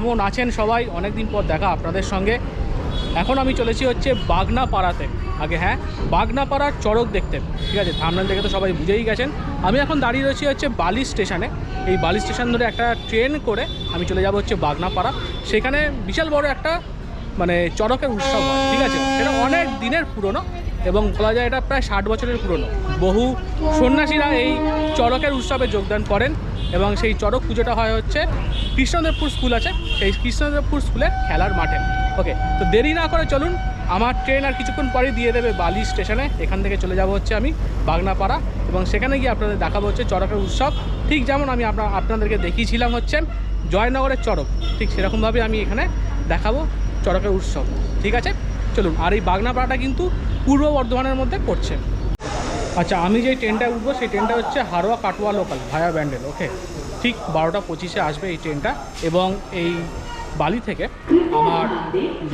কেমন আছেন সবাই? অনেক দিন পর দেখা আপনাদের সঙ্গে। এখন আমি চলেছি হচ্ছে বাগনা পাড়াতে আগে হ্যাঁ বাগনা পাড়ার চড়ক দেখতে। ঠিক আছে, থামনাল দেখে তো সবাই বুঝেই গেছেন। আমি এখন দাঁড়িয়ে রয়েছি হচ্ছে বালি স্টেশনে। এই বালি স্টেশন ধরে একটা ট্রেন করে আমি চলে যাব হচ্ছে বাগনা পাড়া সেখানে বিশাল বড় একটা মানে চড়কের উৎসব হয়। ঠিক আছে এটা অনেক দিনের পুরনো এবং বলা যায় এটা প্রায় ষাট বছরের পুরনো। বহু সন্ন্যাসীরা এই চড়কের উৎসবে যোগদান করেন। এবং সেই চড়ক পুজোটা হয় হচ্ছে কৃষ্ণদেবপুর স্কুল আছে, সেই কৃষ্ণদেবপুর স্কুলের খেলার মাঠে। ওকে তো দেরি না করে চলুন, আমার ট্রেন আর কিছুক্ষণ পরেই দিয়ে দেবে বালি স্টেশনে। এখান থেকে চলে যাব হচ্ছে আমি বাগনাপাড়া এবং সেখানে গিয়ে আপনাদের দেখাবো হচ্ছে চড়কের উৎসব। ঠিক যেমন আমি আপনাদেরকে দেখিয়েছিলাম হচ্ছে জয়নগরের চড়ক, ঠিক সেরকমভাবে আমি এখানে দেখাবো চড়কের উৎসব। ঠিক আছে? চলুন, আর এই বাগনাপাড়াটা কিন্তু পূর্ব বর্ধমানের মধ্যে পড়ছে। আচ্ছা আমি যে ট্রেনটা উঠবো, সেই ট্রেনটা হচ্ছে Haroa Katwa local via Bandel okay ঠিক বারোটা পঁচিশে আসবে এই ট্রেনটা এবং এই বালি থেকে আমার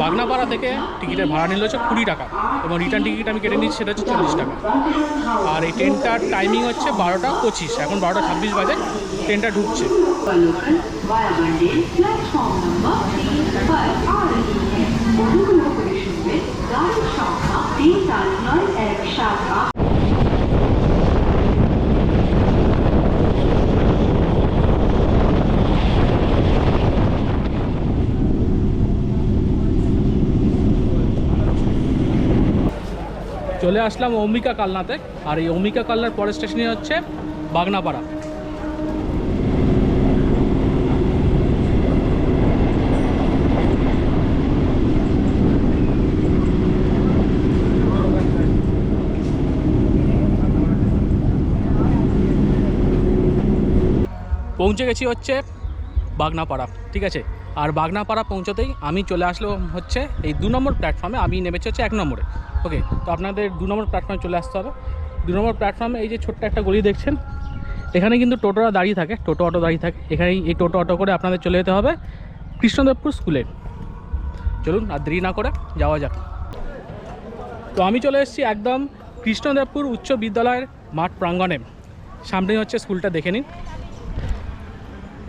বাগনাপাড়া থেকে টিকিটের ভাড়া নিল হচ্ছে কুড়ি টাকা এবং রিটার্ন টিকিট আমি কেটে নিচ্ছি, সেটা হচ্ছে চল্লিশ টাকা। আর এই ট্রেনটার টাইমিং হচ্ছে বারোটা পঁচিশ, এখন বারোটা ছাব্বিশ বাজে ট্রেনটা ঢুকছে। চলে আসলাম অম্বিকা কালনাতে। আর এই অম্বিকা কালনার পরের স্টেশনই হচ্ছে বাগনাপাড়া। পৌঁছে গেছি হচ্ছে বাগনাপাড়া, ঠিক আছে? আর বাগনাপাড়া পৌঁছতেই আমি চলে আসলো হচ্ছে এই দু নম্বর প্ল্যাটফর্মে আমি নেমেছি হচ্ছে এক নম্বরে। ওকে তো আপনাদের দু নম্বর প্ল্যাটফর্মে চলে আসতে হবে। দু নম্বর প্ল্যাটফর্মে এই যে ছোট্ট একটা গলি দেখছেন, এখানে কিন্তু টোটোরা দাঁড়িয়ে থাকে, টোটো অটো দাঁড়িয়ে থাকে। এখানে এই টোটো অটো করে আপনাদের চলে যেতে হবে কৃষ্ণদেবপুর স্কুলে চলুন আর দেরি না করে যাওয়া যাক। তো আমি চলে এসেছি একদম কৃষ্ণদেবপুর উচ্চ বিদ্যালয়ের মাঠ প্রাঙ্গণে। সামনেই হচ্ছে স্কুলটা দেখে নিন।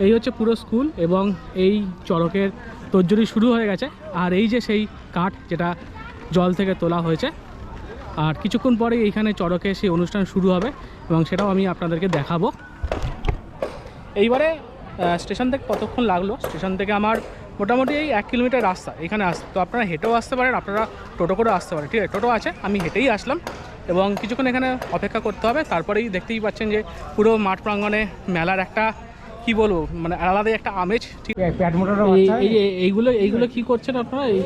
এই হচ্ছে পুরো স্কুল এবং এই চড়কের তর্জরি শুরু হয়ে গেছে। আর এই যে সেই কাঠ যেটা জল থেকে তোলা হয়েছে। আর কিছুক্ষণ পরে এইখানে চড়কে সেই অনুষ্ঠান শুরু হবে এবং সেটাও আমি আপনাদেরকে দেখাবো। এইবারে স্টেশন থেকে কতক্ষণ লাগল? স্টেশন থেকে আমার মোটামুটি এই এক কিলোমিটার রাস্তা। এখানে আসতে তো আপনারা হেঁটেও আসতে পারেন, আপনারা টোটো করে আসতে পারেন। ঠিক আছে, টোটো আছে, আমি হেঁটেই আসলাম। এবং কিছুক্ষণ এখানে অপেক্ষা করতে হবে, তারপরেই দেখতেই পাচ্ছেন যে পুরো মাঠ প্রাঙ্গণে মেলার একটা কি বলব? মানে আলাদাই একটা আমেজ ঠিক? প্যাট মোটরটা এই- যে- এইগুলো এইগুলো কি করছেন আপনারা? এই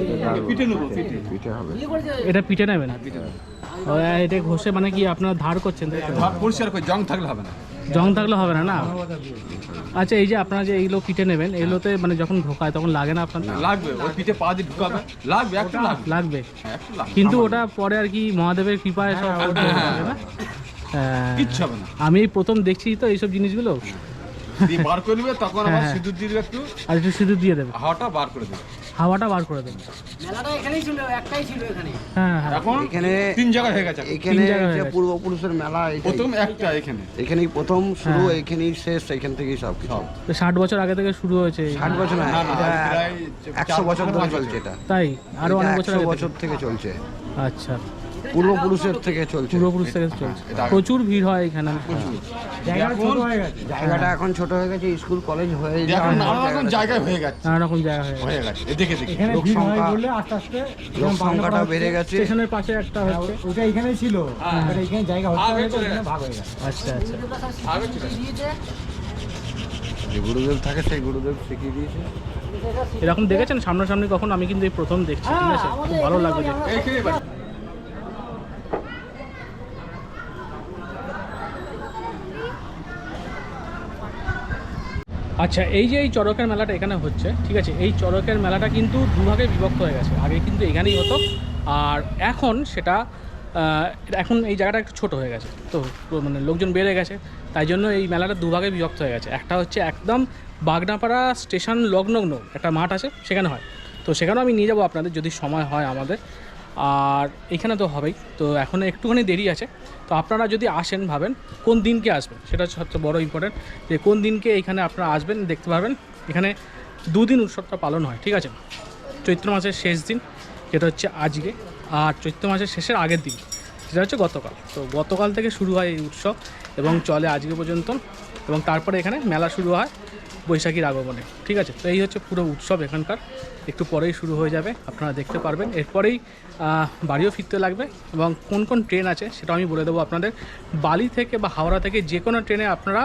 এটা পিঠে নেবেন? ও, এটা ঘষে মানে কি আপনারা ধার করছেন? ভাব পরিষ্কার করে জং থাকলে হবে না। জং থাকলে হবে না না? আচ্ছা এই যে আপনারা যে এইগুলো পিঠে নেবেন এগুলোতে মানে যখন ঢোকায় তখন লাগে না আপনার? লাগবে ওই পিঠে পা দিয়ে ঢুকাবে। লাগবে একটু লাগবে। লাগবে। হ্যাঁ, কিন্তু ওটা পরে আর কি মহাদেবের কৃপায় সব ওঠে, না? হ্যাঁ। কিচ্ছু হবে না। আমি প্রথম দেখছি তো এইসব জিনিসগুলো। দিয়ে বার করে নেবে তখন আবার হ্যাঁ। সিঁদুর দিয়ে দেবে একটু। আর একটু সিঁদুর দিয়ে দেবে। হাওয়াটা বার করে দেবে। হাওয়াটা বার করে দেবে। মেলাটা এখানেই ছিল একটাই ছিল এখানে। হ্যাঁ হ্যাঁ। এখন এখানে তিন জায়গায় হয়ে গেছে। এখানে তিন জায়গায় হয়ে যে গেছে। পূর্বপুরুষের মেলা এটাই। প্রথম একটা এখানে। এখানেই প্রথম শুরু হ্যাঁ। এখানেই শেষ এখান থেকেই সব কিছু। সব। তো ষাট বছর আগে থেকে শুরু হয়েছে এই- ষাট বছর না না, না, প্রায় একশো চার বছর ধরে পাঁচ চলছে এটা। তাই? আরও অনেক বছর আগে বছর থেকে চলছে। আচ্ছা। পূর্বপুরুষের থেকে চলছে। পূর্বপুরুষ থেকে চলছে। প্রচুর ভিড় হয় এখানে। এখন জায়গাটা এখন ছোট হয়ে গেছে স্কুল কলেজ হয়ে এখন নানা রকম জায়গায় হয়ে গেছে। নানা রকম জায়গা হয়ে গেছে। হয়ে এদিকে দেখি। লোক সংখ্যা লোক সংখ্যাটা বেড়ে গেছে। স্টেশনের পাশে একটা হচ্ছে। ওটা এখানেই ছিল। হ্যাঁ। এবার এখানে জায়গা হচ্ছে এখানে। ভাগ হয়ে গেছে। আচ্ছা আচ্ছা। আগে ছিল। যে গুরুদেব থাকে সেই গুরুদেব শিখিয়ে দিয়েছে। এরকম দেখেছেন? সামনাসামনি কখন? আমি কিন্তু এই প্রথম দেখছি ঠিক আছে? খুব ভালো লাগবে দেখতে। এইখানেই বাড়ি। আচ্ছা এই যে এই চড়কের মেলাটা এখানে হচ্ছে, ঠিক আছে, এই চড়কের মেলাটা কিন্তু দুভাগে বিভক্ত হয়ে গেছে। আগে কিন্তু এখানেই হতো, আর এখন সেটা এখন এই জায়গাটা একটু ছোট হয়ে গেছে। তো মানে লোকজন বেড়ে গেছে, তাই জন্য এই মেলাটা দুভাগে বিভক্ত হয়ে গেছে। একটা হচ্ছে একদম বাগনাপাড়া স্টেশন লগ্নগ্ন, একটা মাঠ আছে, সেখানে হয়। তো সেখানেও আমি নিয়ে যাব আপনাদের, যদি সময় হয় আমাদের। আর এখানে তো হবেই। তো এখন একটুখানি দেরি আছে। তো আপনারা যদি আসেন ভাবেন, কোন দিনকে আসবেন? সেটা সবচেয়ে বড় ইম্পর্টেন্ট যে কোন দিনকে এখানে আপনারা আসবেন দেখতে পারবেন। এখানে দুদিন উৎসবটা পালন হয়, ঠিক আছে? চৈত্র মাসের শেষ দিন, যেটা হচ্ছে আজকে। আর চৈত্র মাসের শেষের আগের দিন, সেটা হচ্ছে গতকাল। তো গতকাল থেকে শুরু হয় এই উৎসব এবং চলে আজকে পর্যন্ত। এবং তারপরে এখানে মেলা শুরু হয়। বৈশাখীর আগমনে, ঠিক আছে? তো এই হচ্ছে পুরো উৎসব এখানকার। একটু পরেই শুরু হয়ে যাবে, আপনারা দেখতে পারবেন। এরপরেই বাড়িও ফিরতে লাগবে এবং কোন কোন ট্রেন আছে সেটা আমি বলে দেবো আপনাদের। বালি থেকে বা হাওড়া থেকে যে কোনো ট্রেনে আপনারা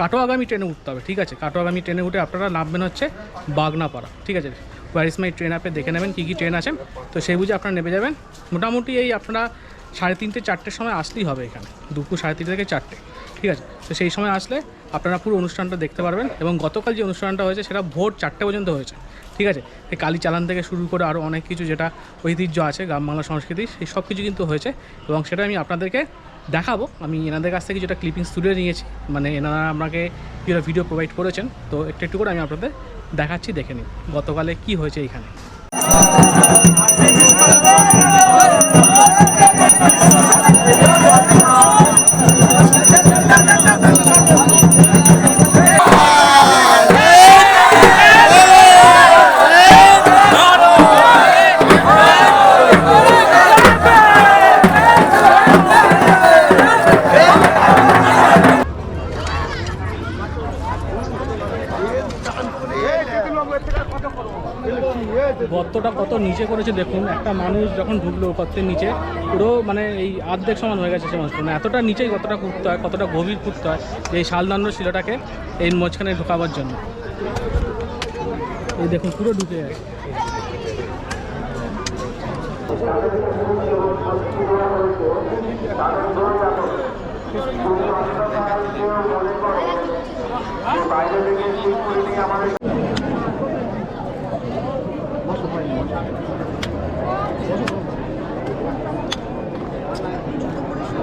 কাটোয়াগামী ট্রেনে উঠতে হবে, ঠিক আছে? কাটোয়াগামী ট্রেনে উঠে আপনারা নামবেন হচ্ছে বাগনাপাড়া, ঠিক আছে? মাই ট্রেন আপনি দেখে নেবেন কী কী ট্রেন আছে। তো সেই বুঝে আপনারা নেমে যাবেন। মোটামুটি এই আপনারা সাড়ে তিনটে, চারটের সময় আসলেই হবে এখানে। দুপুর সাড়ে তিনটে থেকে চারটে, ঠিক আছে? তো সেই সময় আসলে আপনারা পুরো অনুষ্ঠানটা দেখতে পারবেন এবং গতকাল যে অনুষ্ঠানটা হয়েছে সেটা ভোর চারটে পর্যন্ত হয়েছে। ঠিক আছে? এই কালী চালান থেকে শুরু করে আরও অনেক কিছু যেটা ঐতিহ্য আছে, গ্রাম বাংলা সংস্কৃতি, সেই সব কিছু কিন্তু হয়েছে এবং সেটা আমি আপনাদেরকে দেখাবো। আমি এনাদের কাছ থেকে যেটা ক্লিপিং স্টুডিও নিয়েছি মানে এনারা আমাকে কিছুটা ভিডিও প্রোভাইড করেছেন, তো একটু একটু করে আমি আপনাদের দেখাচ্ছি, দেখে নিন গতকালে কি হয়েছে এইখানে ঢুকলো নিচে পুরো মানে এই অর্ধেক সমান হয়ে গেছে সে মানে এতটা নিচেই কতটা খুঁড়তে হয়, কতটা গভীর খুঁড়তে হয় এই শালদণ্ড শিলাটাকে এই মাঝখানে ঢোকাবার জন্য। এই দেখুন, পুরো ঢুকে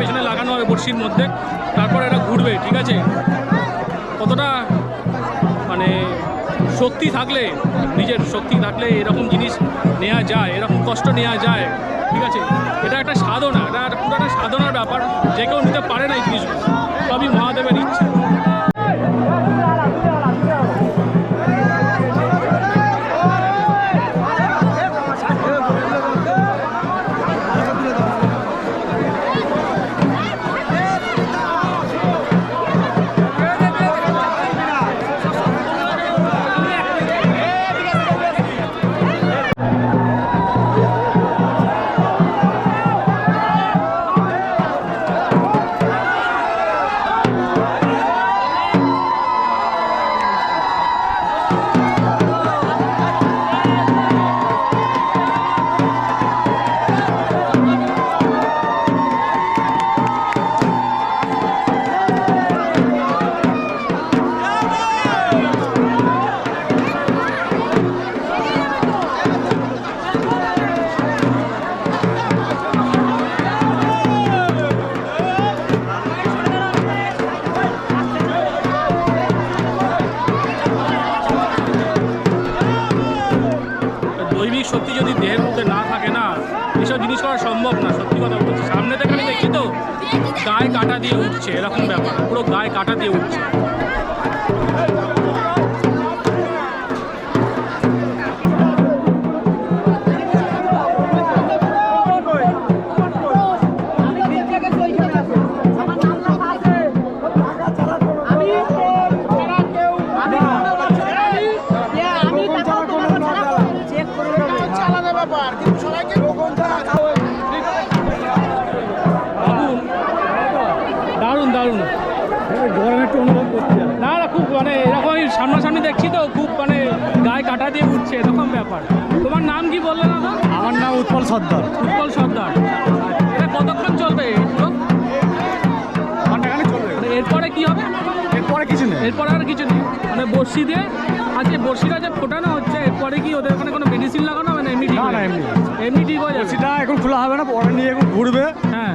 পেছনে লাগানো হবে বড়শির মধ্যে, তারপর এটা ঘুরবে, ঠিক আছে? কতটা মানে শক্তি থাকলে, নিজের শক্তি থাকলে এরকম জিনিস নেওয়া যায়, এরকম কষ্ট নেওয়া যায়, ঠিক আছে? এটা একটা সাধনা, এটা পুরো একটা সাধনার ব্যাপার, যে কেউ নিতে পারে না এই জিনিসগুলো, সবই মহাদেবের ইচ্ছা। সত্যি যদি দেহের মধ্যে না থাকে না, এসব জিনিস করা সম্ভব না, সত্যি কথা বলছি। সামনে থেকে আমি দেখছি তো, গায়ে কাটা দিয়ে উঠছে, এরকম ব্যাপার, পুরো গায়ে কাটা দিয়ে উঠছে। গরম একটু অনুভব করছি না না খুব মানে এরকম আমি সামনাসামনি দেখছি তো খুব মানে গায়ে কাটা দিয়ে উঠছে এরকম ব্যাপার। তোমার নাম কি বললে না আমার নাম উৎপল সর্দার। উৎপল সর্দার। এটা কতক্ষণ চলবে মানে এরপরে কি হবে? এরপরে কিছু নেই। এরপরে আর কিছু নেই। মানে বড়শি দিয়ে আজকে বড়শিটা যে ফোটানো হচ্ছে এরপরে কি ওদের ওখানে কোনো মেডিসিন লাগানো হবে না এমনি এমনি। এমনি ঠিক হয়ে যাবে? সেটা এখন খোলা হবে না পরে নিয়ে এখন ঘুরবে। হ্যাঁ।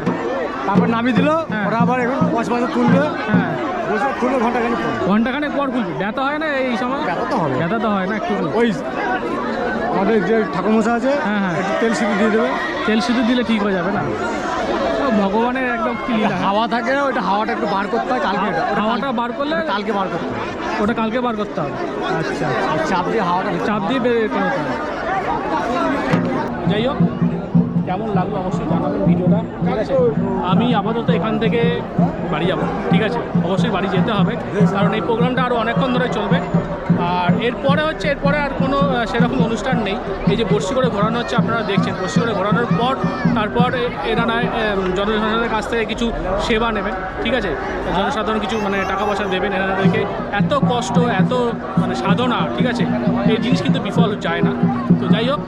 তারপর নামিয়ে দিল হ্যাঁ। ওরা আবার এখন পাঁচ মাসে তুলবে। হ্যাঁ। খুলবে ঘন্টাখানে পর। ঘন্টাখানেক পর খুলবি। ব্যথা হয় না এই সময়? ব্যথা তো হবে। ব্যথা তো হয় না একটু ওই আমাদের যে ঠাকুরমশা আছে হ্যাঁ, হ্যাঁ। একটু তেল সিঁড়ি দিয়ে দেবে। তেল শুধু দিলে ঠিক হয়ে যাবে না? ভগবানের একদম হাওয়া থাকে ওইটা হাওয়াটা একটু বার করতে হয় কালকে হাওয়াটা বার করলে কালকে বার করতে হয় ওটা কালকে বার করতে হবে। আচ্ছা। চাপ দিয়ে হাওয়াটা চাপ দিয়ে বের করতে হবে। যাই হোক। কেমন লাগল অবশ্যই জানাবেন ভিডিওটা, ঠিক আছে? আমি আপাতত এখান থেকে বাড়ি যাব, ঠিক আছে? অবশ্যই বাড়ি যেতে হবে, কারণ এই প্রোগ্রামটা আরও অনেকক্ষণ ধরে চলবে। আর এরপরে হচ্ছে, এরপরে আর কোনো সেরকম অনুষ্ঠান নেই। এই যে বর্ষি করে ঘোরানো হচ্ছে, আপনারা দেখছেন বর্ষি করে ঘোরানোর পর, তারপর এ- এরা নয় জনসাধারণের কাছ থেকে কিছু সেবা নেবেন, ঠিক আছে? জনসাধারণ কিছু মানে টাকা পয়সা দেবেন এনাদেরকে। এত কষ্ট, এত মানে সাধনা, ঠিক আছে? এই জিনিস কিন্তু বিফল যায় না। তো যাই হোক,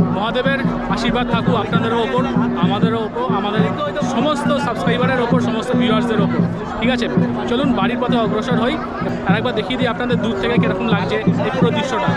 মহাদেবের আশীর্বাদ থাকুক আপনাদেরও ওপর, আমাদেরও ওপর, আমাদের সমস্ত সাবস্ক্রাইবারের ওপর, সমস্ত ভিউয়ার্সদের ওপর, ঠিক আছে? চলুন, বাড়ির পথে অগ্রসর হই। আর একবার দেখিয়ে দিই আপনাদের দূর থেকে কীরকম লাগছে এই পুরো দৃশ্যটা